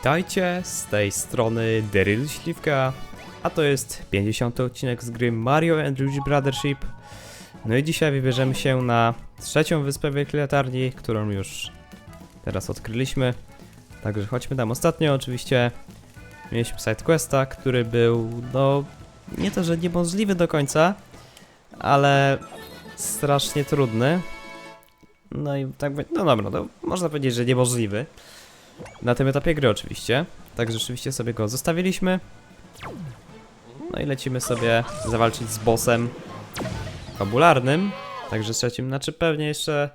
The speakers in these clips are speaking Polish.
Witajcie, z tej strony Daryl Śliwka, a to jest 50. odcinek z gry Mario and Luigi Brothership. No i dzisiaj wybierzemy się na trzecią wyspę Wielkiej Latarni, którą już teraz odkryliśmy. Także chodźmy tam. Ostatnio oczywiście mieliśmy sidequesta, który był, no, nie to, że niemożliwy do końca, ale strasznie trudny. No i tak, no dobra, no, można powiedzieć, że niemożliwy. Na tym etapie gry oczywiście. Tak rzeczywiście sobie go zostawiliśmy. No i lecimy sobie zawalczyć z bossem fabularnym. Także trzecim, znaczy pewnie jeszcze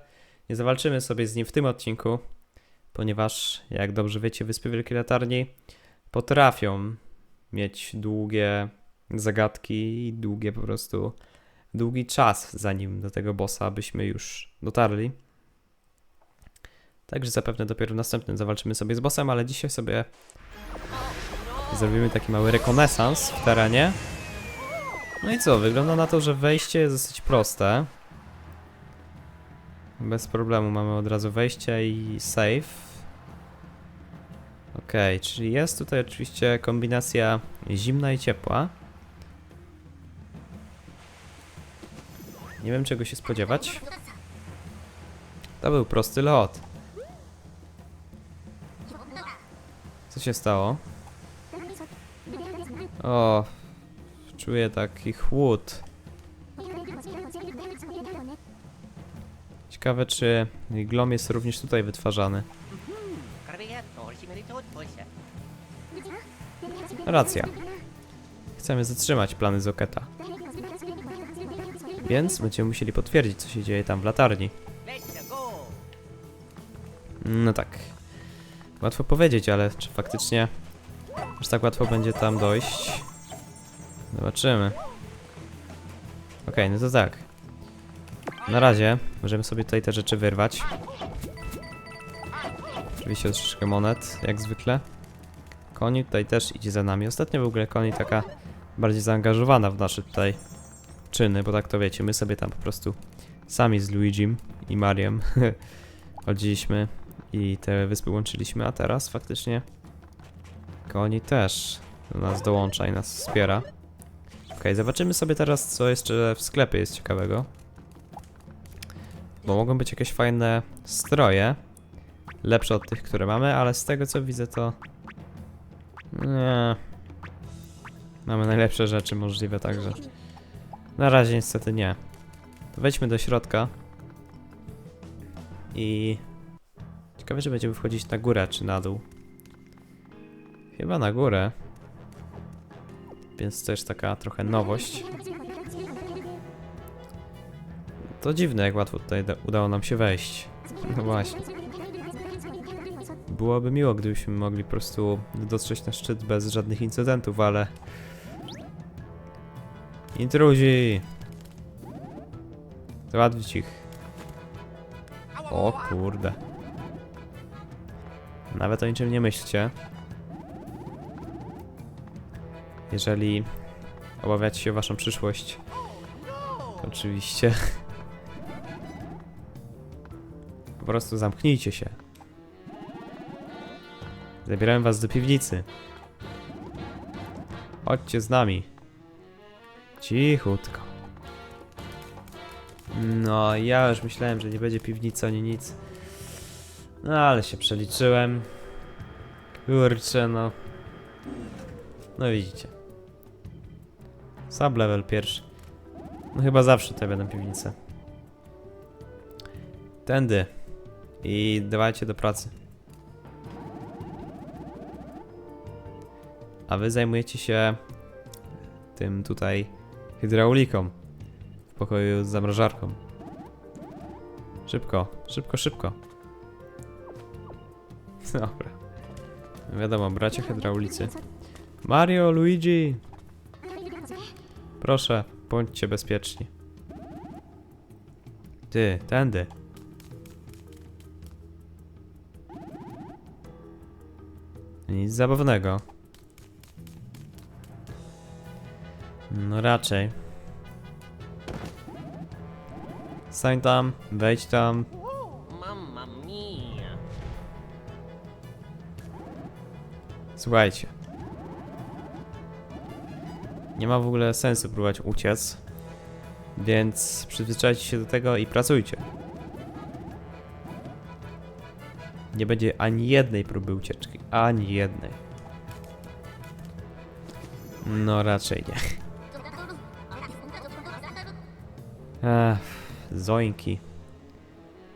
nie zawalczymy sobie z nim w tym odcinku, ponieważ jak dobrze wiecie, Wyspy Wielkiej Latarni potrafią mieć długie zagadki i długie po prostu długi czas zanim do tego bossa byśmy już dotarli. Także zapewne dopiero w następnym zawalczymy sobie z bossem, ale dzisiaj sobie zrobimy taki mały rekonesans w terenie. No i co, wygląda na to, że wejście jest dosyć proste. Bez problemu mamy od razu wejście i save. Okej, czyli jest tutaj oczywiście kombinacja zimna i ciepła. Nie wiem czego się spodziewać. To był prosty lot. Się stało? O, czuję taki chłód. Ciekawe, czy glom jest również tutaj wytwarzany. Racja. Chcemy zatrzymać plany Zoketa. Więc będziemy musieli potwierdzić, co się dzieje tam w latarni. No tak. Łatwo powiedzieć, ale czy faktycznie aż tak łatwo będzie tam dojść? Zobaczymy. Okej, no to tak. Na razie możemy sobie tutaj te rzeczy wyrwać. Oczywiście troszeczkę monet, jak zwykle. Koni tutaj też idzie za nami. Ostatnio w ogóle Koni taka bardziej zaangażowana w nasze tutaj czyny, bo tak to wiecie, my sobie tam po prostu sami z Luigim i Mariem chodziliśmy i te wyspy łączyliśmy, a teraz faktycznie Koni też do nas dołącza i nas wspiera. Okej, zobaczymy sobie teraz, co jeszcze w sklepie jest ciekawego. Bo mogą być jakieś fajne stroje. Lepsze od tych, które mamy, ale z tego co widzę to... Nie. Mamy najlepsze rzeczy możliwe, także... Na razie niestety nie. To wejdźmy do środka. I... Ciekawe, czy będziemy wchodzić na górę, czy na dół. Chyba na górę. Więc to jest taka trochę nowość. To dziwne, jak łatwo tutaj da- udało nam się wejść. No właśnie. Byłoby miło, gdybyśmy mogli po prostu dotrzeć na szczyt bez żadnych incydentów, ale... Intruzi! Załatwić ich. O kurde. Nawet o niczym nie myślcie. Jeżeli obawiacie się o waszą przyszłość, oczywiście po prostu zamknijcie się. Zabierałem was do piwnicy. Chodźcie z nami. Cichutko. No, ja już myślałem, że nie będzie piwnicy ani nic. No, ale się przeliczyłem. Kurczę, no. No widzicie. Sub level pierwszy. No chyba zawsze tutaj będą piwnice. Tędy. I dawajcie do pracy. A wy zajmujecie się tym tutaj hydrauliką w pokoju z zamrażarką. Szybko, szybko, szybko. Dobra. Wiadomo, bracia hydraulicy. Mario, Luigi! Proszę, bądźcie bezpieczni. Ty, tędy. Nic zabawnego. No raczej. Stań tam, wejdź tam. Słuchajcie. Nie ma w ogóle sensu próbować uciec. Więc przyzwyczajcie się do tego i pracujcie. Nie będzie ani jednej próby ucieczki. Ani jednej. No raczej nie. Zoinki.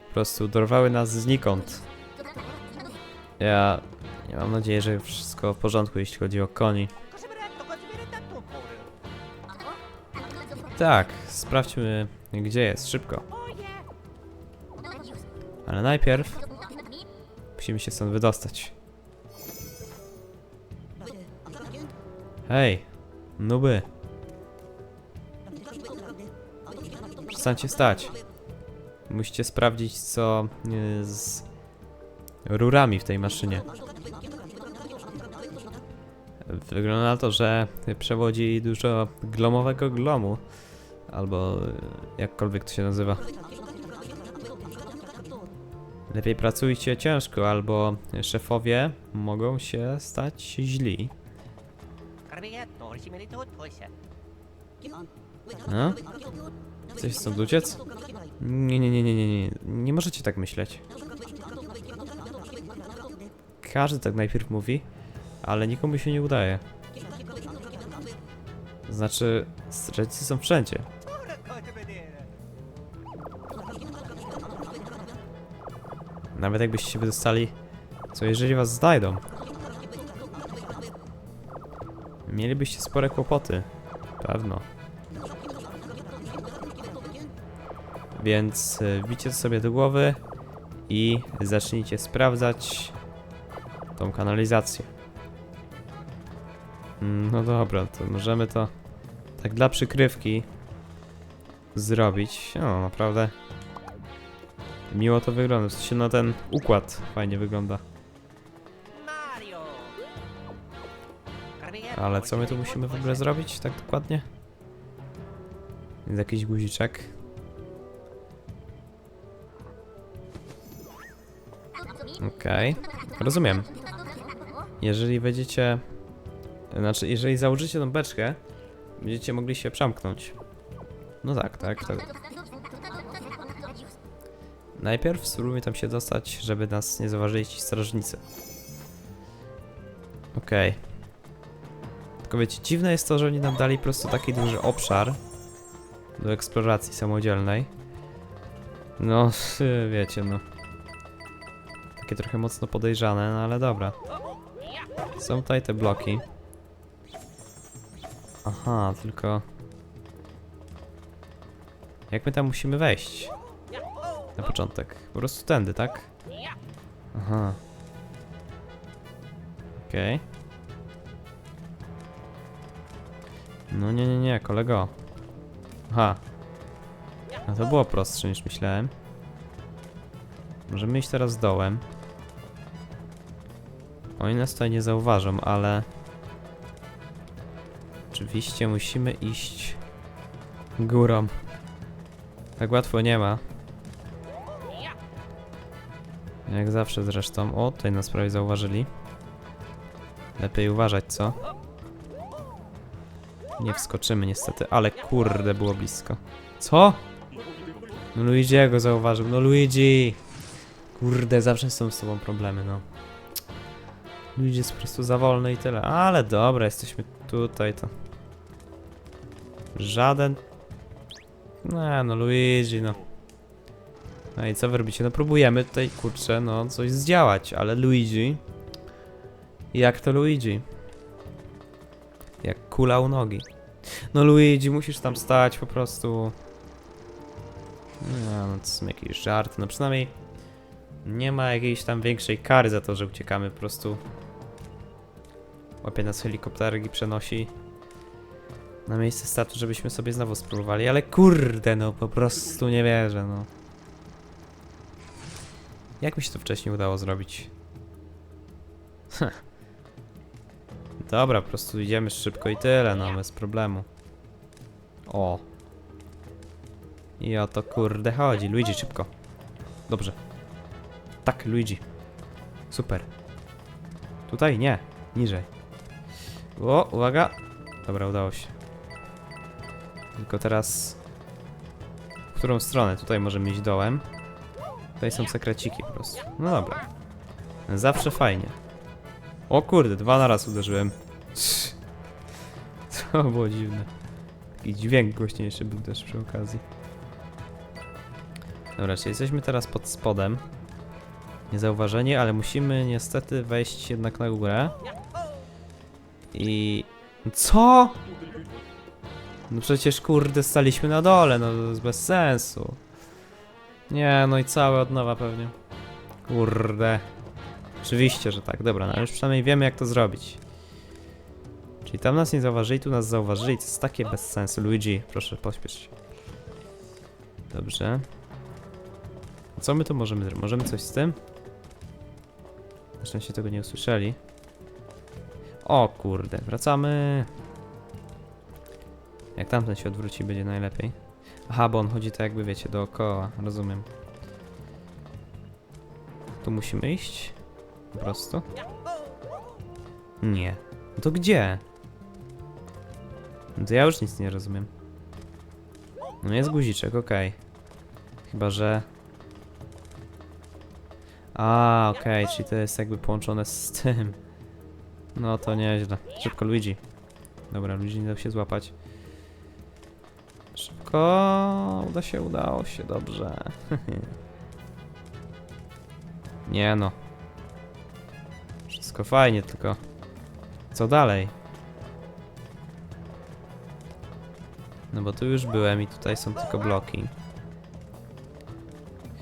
Po prostu dorwały nas znikąd. Ja, ja mam nadzieję, że wszystko w porządku, jeśli chodzi o koni. Tak, sprawdźmy, gdzie jest, szybko. Ale najpierw musimy się stąd wydostać. Hej, nuby. Przestańcie stać. Musicie sprawdzić, co y, z rurami w tej maszynie. Wygląda na to, że przewodzi dużo glomowego glomu. Albo jakkolwiek to się nazywa. Lepiej pracujcie ciężko, albo szefowie mogą się stać źli. No? Chcesz stąd uciec? Nie, nie, nie, nie, nie, nie. Nie możecie tak myśleć. Każdy tak najpierw mówi, ale nikomu się nie udaje. Znaczy, strzelcy są wszędzie. Nawet jakbyście się wydostali, co jeżeli was znajdą? Mielibyście spore kłopoty. Pewno. Więc wbicie to sobie do głowy i zacznijcie sprawdzać tą kanalizację. Mm, No dobra, to możemy to tak dla przykrywki zrobić. O, naprawdę miło to wygląda. W sensie, no ten układ fajnie wygląda. Ale co my tu musimy w ogóle zrobić tak dokładnie? Jest jakiś guziczek. Okej, rozumiem. Jeżeli będziecie... Znaczy, jeżeli założycie tą beczkę, będziecie mogli się przemknąć. No tak, tak, tak. Najpierw spróbujmy tam się dostać, żeby nas nie zauważyli ci strażnicy. Okej. Tylko wiecie, dziwne jest to, że oni nam dali po prostu taki duży obszar do eksploracji samodzielnej. No, wiecie, no. Takie trochę mocno podejrzane, no ale dobra. Są tutaj te bloki. Aha, tylko... Jak my tam musimy wejść? Na początek. Po prostu tędy, tak? Aha. Okej. No nie, nie, nie, kolego. Aha. No to było prostsze niż myślałem. Możemy iść teraz dołem. Oni nas tutaj nie zauważą, ale... Oczywiście musimy iść górą. Tak łatwo nie ma. Jak zawsze zresztą. O, tutaj nas prawie zauważyli. Lepiej uważać, co? Nie wskoczymy niestety, ale kurde, było blisko. Co? No Luigi'ego zauważył, no Luigi! Kurde, zawsze są z tobą problemy, no. Luigi jest po prostu za wolny i tyle. Ale dobra, jesteśmy tutaj, to... Żaden... No, no Luigi, no. No i co wy robicie? No próbujemy tutaj, kurczę, no coś zdziałać, ale Luigi... Jak to Luigi? Jak kula u nogi. No Luigi, musisz tam stać po prostu. No, no to są jakieś żarty. No przynajmniej nie ma jakiejś tam większej kary za to, że uciekamy. Po prostu łapie nas helikopterek i przenosi na miejsce startu, żebyśmy sobie znowu spróbowali. Ale kurde, no po prostu nie wierzę, no. Jak mi się to wcześniej udało zrobić? Heh. Dobra, po prostu idziemy szybko i tyle, no bez problemu. O. I o to kurde chodzi. Luigi, szybko. Dobrze. Tak, Luigi. Super. Tutaj? Nie. Niżej. O, uwaga. Dobra, udało się. Tylko teraz... W którą stronę? Tutaj możemy iść dołem. Tutaj są sekreciki po prostu. No dobra. Zawsze fajnie. O kurde, dwa na raz uderzyłem. To było dziwne. Taki dźwięk głośniejszy był też przy okazji. Dobra, czyli jesteśmy teraz pod spodem. Niezauważeni, ale musimy niestety wejść jednak na górę. I... Co? No przecież kurde staliśmy na dole, no to jest bez sensu. Nie, no i całe od nowa pewnie. Kurde. Oczywiście, że tak. Dobra, no już przynajmniej wiemy jak to zrobić. Czyli tam nas nie zauważyli, tu nas zauważyli. To jest takie bez sensu. Luigi, proszę pośpiesz się. Dobrze. Co my tu możemy zrobić? Możemy coś z tym? Na szczęście tego nie usłyszeli. O kurde, wracamy. Jak tamten się odwróci, będzie najlepiej. Aha, bo on chodzi tak jakby, wiecie, dookoła. Rozumiem. Tu musimy iść? Po prostu? Nie. No to gdzie? No to ja już nic nie rozumiem. No jest guziczek, okej. Chyba, że... A, okej, czyli to jest jakby połączone z tym. No to nieźle. Szybko, Luigi. Dobra, Luigi nie dał się złapać. Szybko. Uda się, udało się, dobrze. nie no. Wszystko fajnie, tylko... Co dalej? No bo tu już byłem i tutaj są tylko bloki.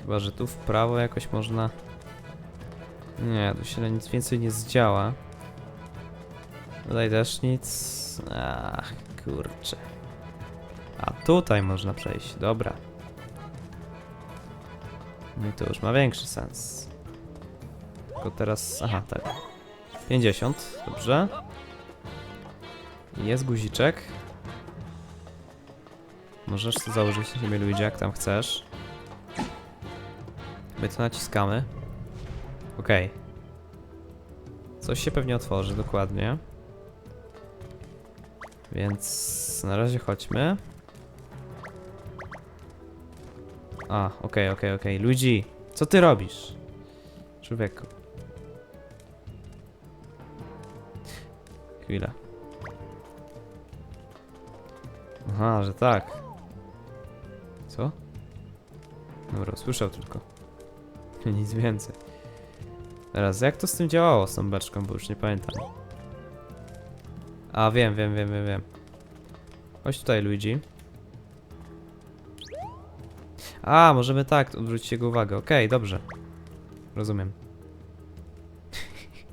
Chyba, że tu w prawo jakoś można... Nie, tu się nic więcej nie zdziała. Tutaj też nic. Ach, kurczę. Tutaj można przejść, dobra. No i to już ma większy sens. Tylko teraz. Aha, tak. 50, dobrze. Jest guziczek. Możesz to założyć na siebie, Luigi, jak tam chcesz. My to naciskamy. Okej. Coś się pewnie otworzy, dokładnie. Więc na razie chodźmy. A, okej, okej, okej. Luigi, co ty robisz? Człowieku. Chwila. Aha, że tak. Co? Dobra, słyszał tylko. Nic więcej. Teraz, jak to z tym działało, z tą beczką, bo już nie pamiętam. A, wiem, wiem, wiem, wiem, wiem. Chodź tutaj, Luigi. A, możemy tak odwrócić jego uwagę. Okej, dobrze. Rozumiem.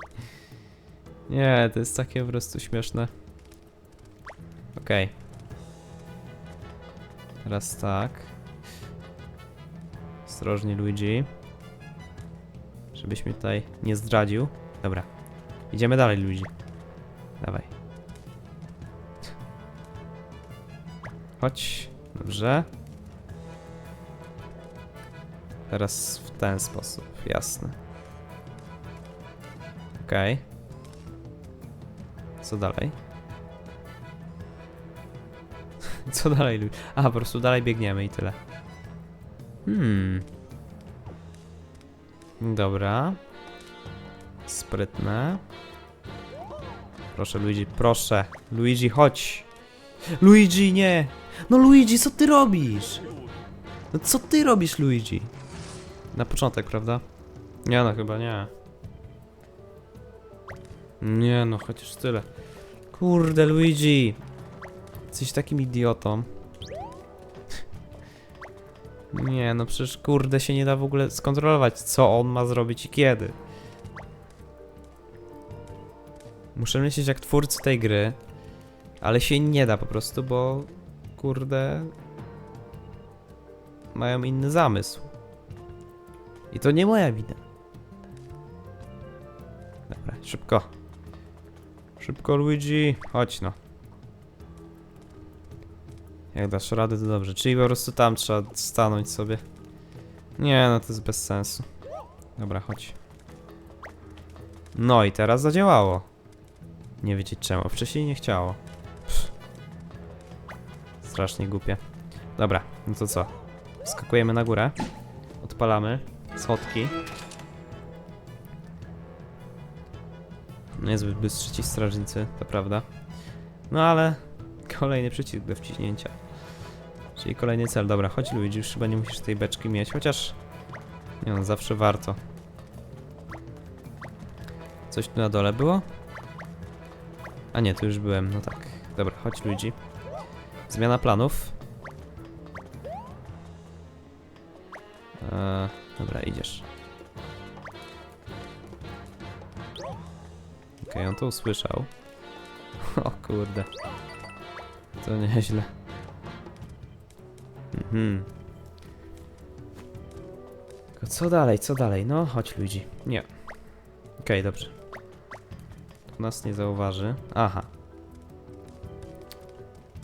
nie, to jest takie po prostu śmieszne. Okej. Teraz tak. Ostrożnie, Luigi. Żebyś mnie tutaj nie zdradził. Dobra. Idziemy dalej, Luigi. Dawaj. Chodź. Dobrze. Teraz w ten sposób, jasne. Okej. Co dalej? Co dalej? Lu- A, po prostu dalej biegniemy i tyle. Hmm. Dobra. Sprytne. Proszę, Luigi, proszę. Luigi, chodź. Luigi, nie! No Luigi, co ty robisz? No co ty robisz, Luigi? Na początek, prawda? Nie no, chyba nie. Nie no, chociaż tyle. Kurde, Luigi! Jesteś takim idiotą. Nie no, przecież kurde się nie da w ogóle skontrolować, co on ma zrobić i kiedy. Muszę myśleć jak twórcy tej gry, ale się nie da po prostu, bo kurde mają inny zamysł. I to nie moja wina. Dobra, szybko. Szybko, Luigi. Chodź no. Jak dasz radę, to dobrze. Czyli po prostu tam trzeba stanąć sobie. Nie, no to jest bez sensu. Dobra, chodź. No i teraz zadziałało. Nie wiedzieć czemu. Wcześniej nie chciało. Pff. Strasznie głupie. Dobra, no to co? Skakujemy na górę. Odpalamy schodki. Niezbyt bystrzy ci strażnicy, to prawda. No ale kolejny przycisk do wciśnięcia. Czyli kolejny cel. Dobra, chodź Luigi, już chyba nie musisz tej beczki mieć, chociaż... Nie no, zawsze warto. Coś tu na dole było? A nie, tu już byłem, no tak. Dobra, chodź Luigi. Zmiana planów. To usłyszał. O kurde. To nieźle. Mhm. Tylko co dalej, co dalej? No, chodź ludzi. Nie. Okej, dobrze. Tu nas nie zauważy. Aha.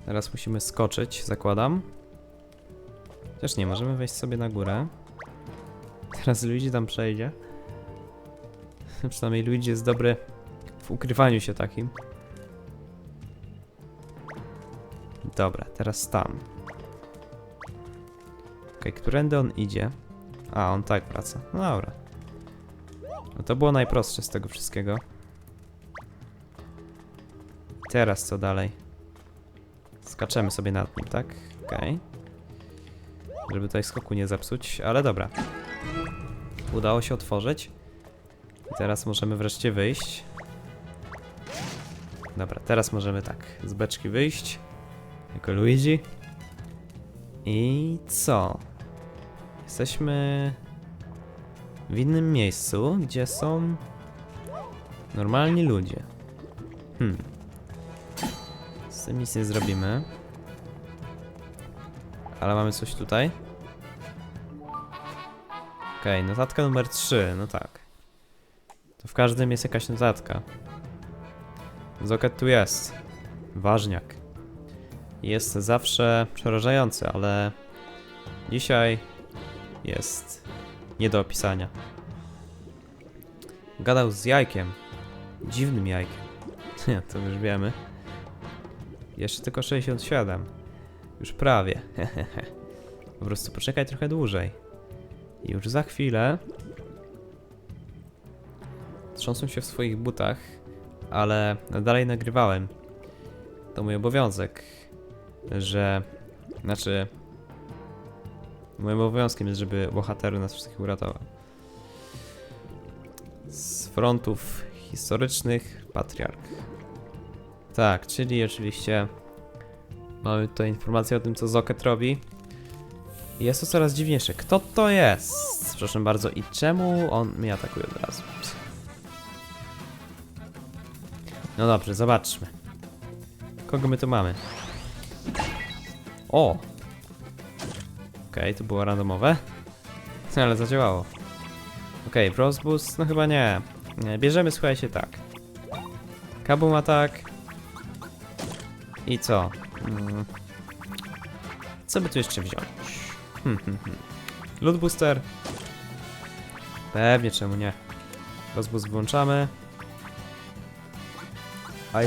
Teraz musimy skoczyć, zakładam. Też nie, możemy wejść sobie na górę. Teraz Luigi tam przejdzie. Przynajmniej Luigi jest dobry w ukrywaniu się takim. Dobra, teraz tam. Okej, którędy on idzie? A, on tak wraca. No dobra. No to było najprostsze z tego wszystkiego. Teraz co dalej? Skaczemy sobie nad nim, tak? Okej. Żeby tutaj skoku nie zepsuć, ale dobra. Udało się otworzyć. I teraz możemy wreszcie wyjść. Dobra, teraz możemy tak z beczki wyjść. Jako Luigi. I co? Jesteśmy w innym miejscu, gdzie są normalni ludzie. Hmm. Z tym nic nie zrobimy. Ale mamy coś tutaj. Okej, notatka numer 3, no tak. To w każdym jest jakaś notatka. Zoket tu jest. Ważniak. Jest zawsze przerażający, ale dzisiaj jest nie do opisania. Gadał z jajkiem. Dziwnym jajkiem. To już wiemy. Jeszcze tylko 67. Już prawie. po prostu poczekaj trochę dłużej. I już za chwilę trząsą się w swoich butach, ale dalej nagrywałem. To mój obowiązek, że... Znaczy... Moim obowiązkiem jest, żeby bohater nas wszystkich uratował. Z frontów historycznych Patriarch. Tak, czyli oczywiście mamy tutaj informację o tym, co Zoket robi. Jest to coraz dziwniejsze. Kto to jest? Proszę bardzo, i czemu on mnie atakuje od razu? No dobrze, zobaczmy. Kogo my tu mamy? O! Okej, to było randomowe. Ale zadziałało. Okej, okay? No chyba nie. Bierzemy, słuchajcie, tak. Kabum atak. I co? Mm. Co by tu jeszcze wziąć? Hmm, hmm, hmm. Loot Booster. Pewnie, czemu nie. Rozboost włączamy.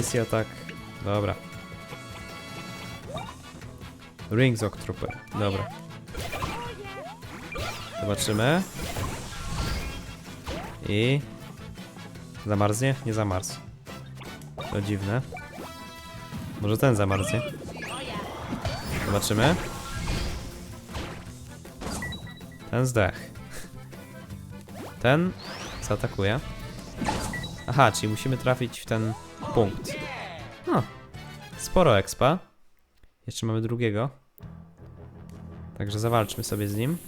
Icy atak. Dobra. Ring Zoc Trooper. Dobra. Zobaczymy. I... Zamarznie? Nie zamarz. To dziwne. Może ten zamarznie. Zobaczymy. Ten zdech. Ten zaatakuje. Aha, czyli musimy trafić w ten punkt. No. Sporo expa. Jeszcze mamy drugiego. Także zawalczmy sobie z nim.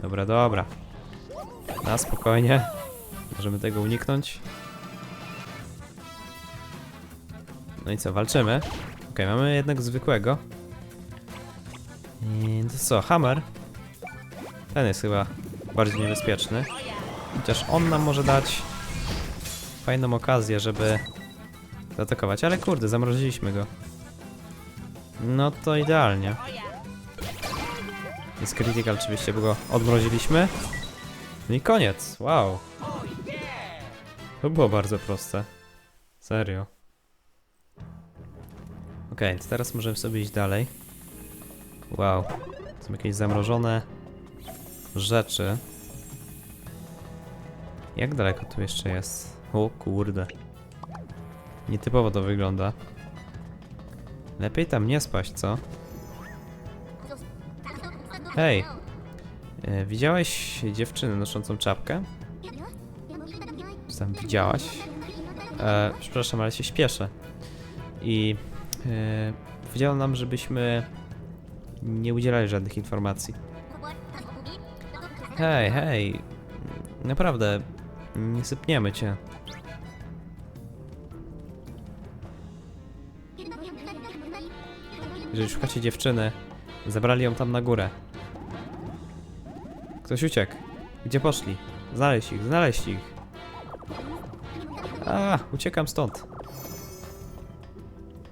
Dobra, dobra. Na spokojnie. Możemy tego uniknąć. No i co, walczymy. Ok, mamy jednak zwykłego. I to co, hammer? Ten jest chyba bardziej niebezpieczny. Chociaż on nam może dać fajną okazję, żeby zaatakować. Ale kurde, zamroziliśmy go. No to idealnie. Jest critical oczywiście, bo go odmroziliśmy. No i koniec, wow. To było bardzo proste. Serio. To teraz możemy sobie iść dalej. Wow. Są jakieś zamrożone rzeczy. Jak daleko tu jeszcze jest? O kurde. Nietypowo to wygląda. Lepiej tam nie spaść, co? Hej! E, widziałeś dziewczynę noszącą czapkę? Czy tam widziałaś? E, przepraszam, ale się śpieszę. I e, powiedziała nam, żebyśmy nie udzielali żadnych informacji. Hej, hej! Naprawdę, nie sypniemy cię. Jeżeli szukacie dziewczyny, zabrali ją tam na górę. Ktoś uciekł. Gdzie poszli? Znaleźć ich, znaleźć ich. A, uciekam stąd.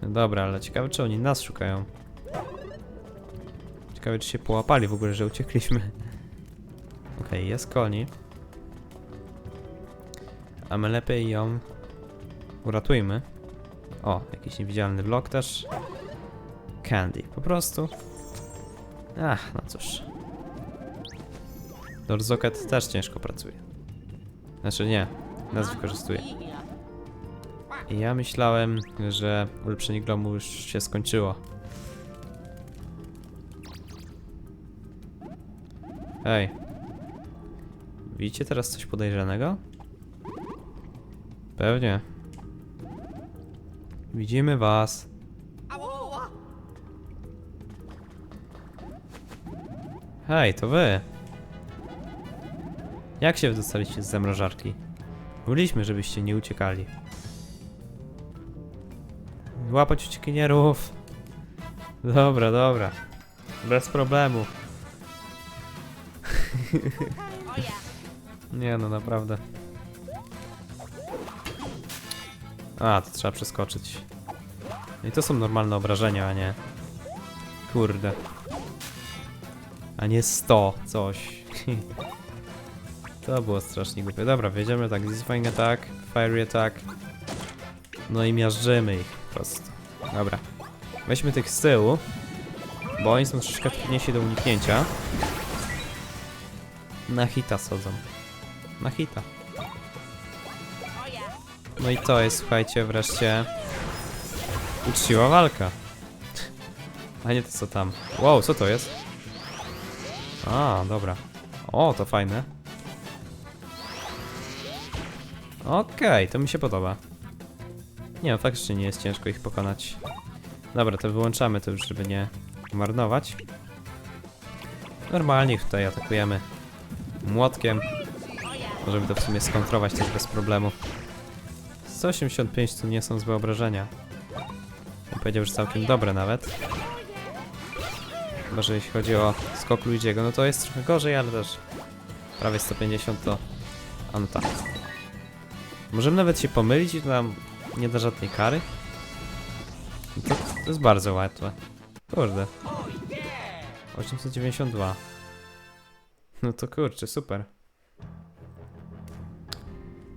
Dobra, ale ciekawe czy oni nas szukają. Ciekawe czy się połapali w ogóle, że uciekliśmy. Okej, jest koni. A my lepiej ją uratujmy. O, jakiś niewidzialny blok też. Candy, po prostu. Ach, no cóż. Dorzoket też ciężko pracuje. Znaczy nie, nas wykorzystuje. I ja myślałem, że ulepszenie gromu już się skończyło. Ej. Widzicie teraz coś podejrzanego? Pewnie. Widzimy was. Hej, to wy. Jak się wydostaliście z zamrażarki? Mówiliśmy, żebyście nie uciekali. Łapać uciekinierów. Dobra, dobra. Bez problemu. nie no, naprawdę. A, to trzeba przeskoczyć. I to są normalne obrażenia, a nie... Kurde. A nie 100 coś. to było strasznie głupie. Dobra, wjedziemy tak. Disfying attack, fiery attack. No i miażdżymy ich po prostu. Dobra. Weźmy tych z tyłu, bo oni są troszeczkę trudniejsi do uniknięcia. Na hita sodzą. Na hita. No i to jest, słuchajcie, wreszcie uczciwa walka. A nie to co tam. Wow, co to jest? A, dobra. O, to fajne. Okej, to mi się podoba. Nie, faktycznie nie jest ciężko ich pokonać. Dobra, to wyłączamy to już, żeby nie marnować. Normalnie ich tutaj atakujemy młotkiem. Możemy to w sumie skontrować też bez problemu. 185 to nie są złe obrażenia. Powiedział, że całkiem dobre nawet. Chyba, że jeśli chodzi o skok Luigiego, no to jest trochę gorzej, ale też prawie 150 to... A no tak. Możemy nawet się pomylić i to nam nie da żadnej kary? To, to jest bardzo łatwe. Kurde. 892. No to kurczę, super.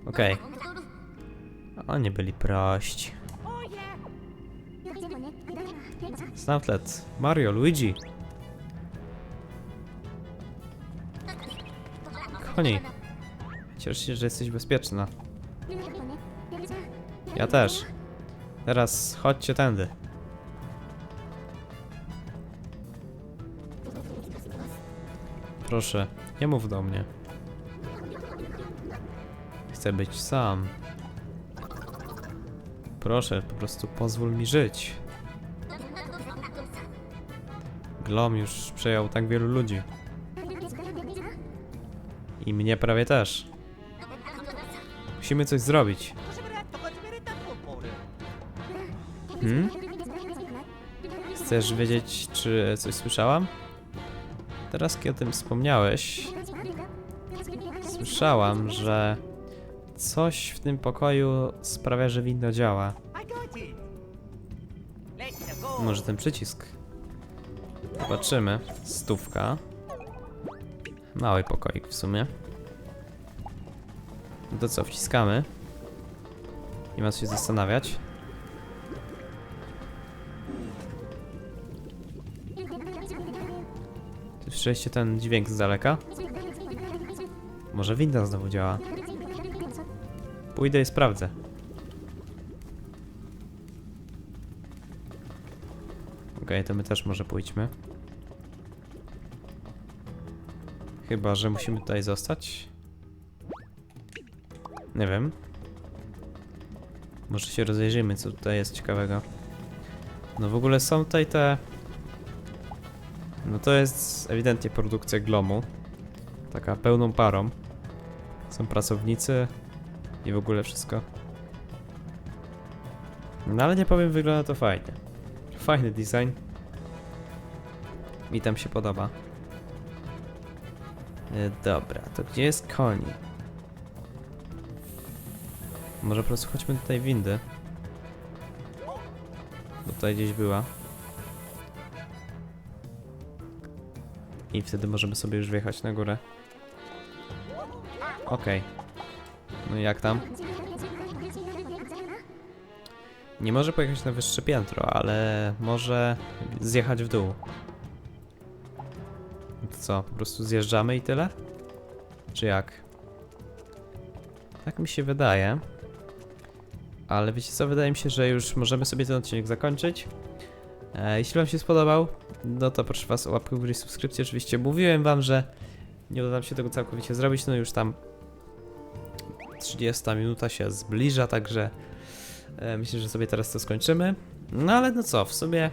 Okej. Oni byli prości. Snoutlet. Mario, Luigi. Koni. Cieszę się, że jesteś bezpieczna. Ja też. Teraz chodźcie tędy. Proszę, nie mów do mnie. Chcę być sam. Proszę, po prostu pozwól mi żyć. Glom już przejął tak wielu ludzi. I mnie prawie też. Musimy coś zrobić. Hmm? Chcesz wiedzieć, czy coś słyszałam? Teraz, kiedy o tym wspomniałeś, słyszałam, że coś w tym pokoju sprawia, że winno działa. Może ten przycisk? Zobaczymy. Stówka. Mały pokoik w sumie. No To co, wciskamy? Nie ma co się zastanawiać. Słyszeliście ten dźwięk z daleka? Może winda znowu działa. Pójdę i sprawdzę. Okej, to my też może pójdźmy. Chyba, że musimy tutaj zostać. Nie wiem. Może się rozejrzymy, co tutaj jest ciekawego. No w ogóle są tutaj te... No to jest ewidentnie produkcja Glomu. Taka pełną parą. Są pracownicy i w ogóle wszystko. No ale nie powiem, wygląda to fajnie. Fajny design. Mi tam się podoba. E, Dobra, to gdzie jest koni? Może po prostu chodźmy tej windy. Bo tutaj gdzieś była. I wtedy możemy sobie już wjechać na górę. Okej. No i jak tam? Nie może pojechać na wyższe piętro, ale może zjechać w dół. Co, po prostu zjeżdżamy i tyle? Czy jak? Tak mi się wydaje. Ale wiecie co, wydaje mi się, że już możemy sobie ten odcinek zakończyć. E, jeśli wam się spodobał, no to proszę was o łapkę w górę i subskrypcję. Oczywiście mówiłem wam, że nie uda nam się tego całkowicie zrobić, no już tam 30 minuta się zbliża, także e, myślę, że sobie teraz to skończymy. No ale no co, w sumie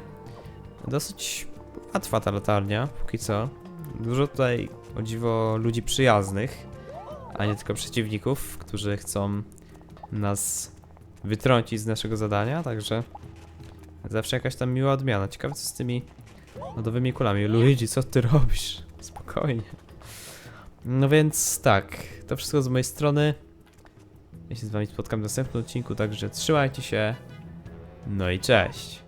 dosyć łatwa ta latarnia, póki co. Dużo tutaj, o dziwo, ludzi przyjaznych, a nie tylko przeciwników, którzy chcą nas wytrącić z naszego zadania, także zawsze jakaś tam miła odmiana. Ciekawe co z tymi lodowymi kulami. Luigi, co ty robisz? Spokojnie. No więc tak, to wszystko z mojej strony. Ja się z wami spotkam w następnym odcinku, także trzymajcie się. No i cześć.